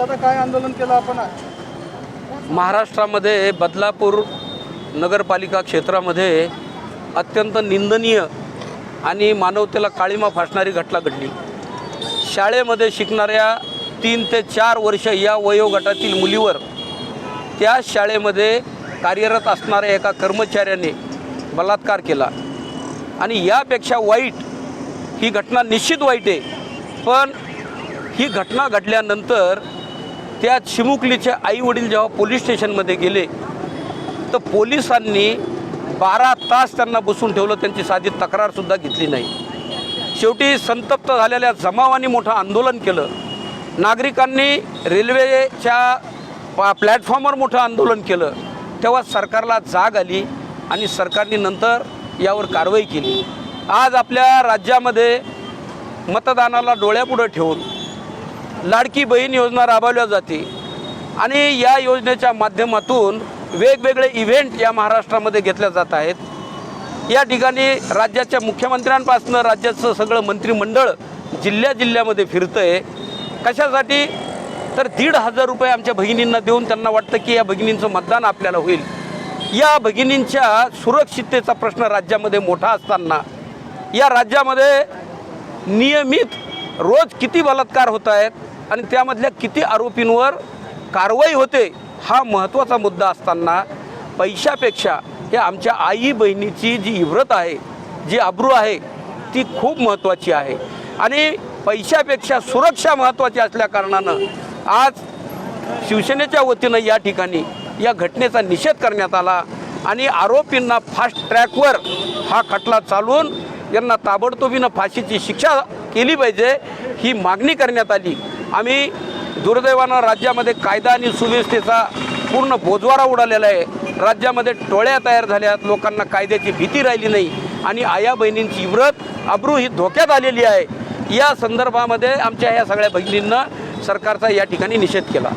आंदोलन केलं आपण महाराष्ट्रामध्ये बदलापूर नगरपालिका क्षेत्रामध्ये अत्यंत निंदनीय आणि मानवतेला काळीमा फासणारी घटना घडली. शाळेमध्ये शिकणाऱ्या तीन ते चार वर्ष या वयोगटातील मुलीवर त्या शाळेमध्ये कार्यरत असणाऱ्या एका कर्मचाऱ्याने बलात्कार केला. आणि यापेक्षा वाईट ही घटना निश्चित वाईट आहे. पण ही घटना घडल्यानंतर त्या चिमुकलीचे आईवडील जेव्हा पोलीस स्टेशनमध्ये गेले तर पोलिसांनी बारा तास त्यांना बसून ठेवलं त्यांची साधी तक्रारसुद्धा घेतली नाही. शेवटी संतप्त झालेल्या जमावानी मोठं आंदोलन केलं. नागरिकांनी रेल्वेच्या पा प्लॅटफॉर्मवर मोठं आंदोलन केलं. तेव्हा सरकारला जाग आली आणि सरकारने नंतर यावर कारवाई केली. आज आपल्या राज्यामध्ये मतदानाला डोळ्यापुढं ठेवून लाडकी बहीण योजना राबवल्या जाते. आणि या योजनेच्या माध्यमातून वेगवेगळे इव्हेंट या महाराष्ट्रामध्ये घेतल्या जात आहेत. या ठिकाणी राज्याच्या मुख्यमंत्र्यांपासून राज्याचं सगळं मंत्रिमंडळ जिल्ह्या जिल्ह्यामध्ये फिरतं आहे कशासाठी? तर दीड हजार रुपये आमच्या भगिनींना देऊन त्यांना वाटतं की या भगिनींचं मतदान आपल्याला होईल. या भगिनींच्या सुरक्षिततेचा प्रश्न राज्यामध्ये मोठा असताना या राज्यामध्ये नियमित रोज किती बलात्कार होत आहेत? आणि त्यामधल्या किती आरोपींवर कारवाई होते हा महत्त्वाचा मुद्दा असताना पैशापेक्षा हे आमच्या आई बहिणीची जी इव्रत आहे जी अब्रू आहे ती खूप महत्त्वाची आहे. आणि पैशापेक्षा सुरक्षा महत्त्वाची असल्या कारणानं आज शिवसेनेच्या वतीनं या ठिकाणी या घटनेचा निषेध करण्यात आला आणि आरोपींना फास्ट ट्रॅकवर हा खटला चालवून यांना ताबडतोबीनं फाशीची शिक्षा केली पाहिजे ही मागणी करण्यात आली. आम्ही दुर्दैवानं राज्यामध्ये कायदा आणि सुव्यवस्थेचा पूर्ण बोजवारा उडालेला आहे. राज्यामध्ये टोळ्या तयार झाल्यात लोकांना कायद्याची भीती राहिली नाही. आणि आया बहिणींची व्रत अब्रू ही धोक्यात आलेली आहे. या संदर्भामध्ये आमच्या या सगळ्या बहिणींना सरकारचा या ठिकाणी निषेध केला.